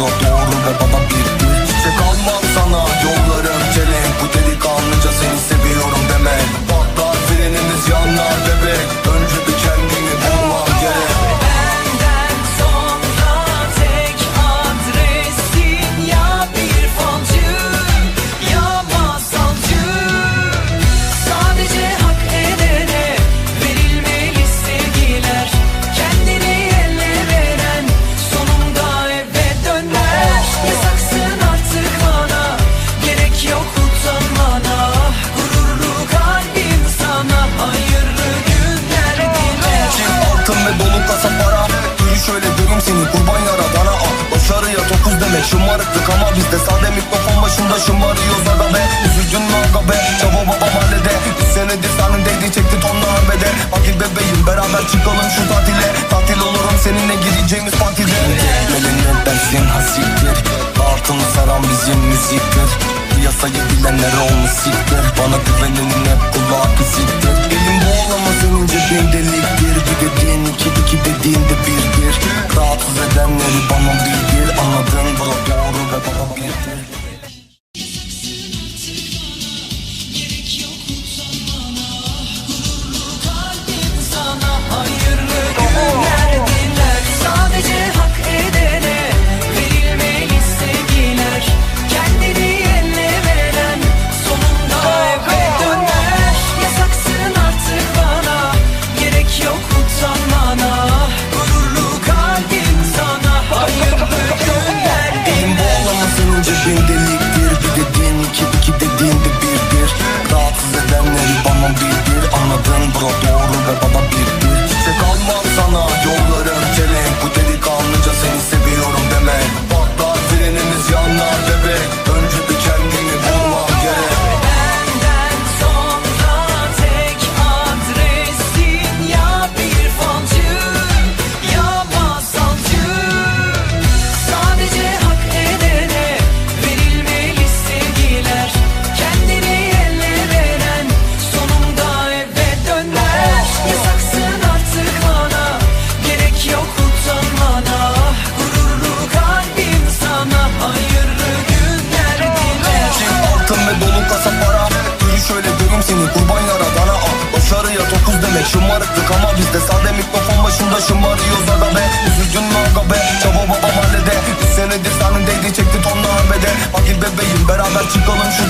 roto demek şımarıklık ama bizde sade mikrofon başında şımarıyoruz aga be. Üzüldün mü aga be? Çaba baba mahallede. Üç senedir sahnindeydi çekti tonla arbede. Hadi bebeğim beraber çıkalım şu tatile. Tatil olurum seninle gideceğimiz partide. Gelmeli ne dersin hasiktir. Altını saran bizim müziktir. Piyasayı bilenler olmuş siktir. Bana güvenin hep kulağı pisiktir Alacağım seni kurbanlara dana al. Başarıya dokuz demek şımarıklık ama bizde Sade mikrofon başında şımarıyoruz aga be. Üzüldün mü aga be? Çaba babam hallede Bir senedir senin değdi çekti tonla harbede Hadi bebeğim beraber çıkalım şu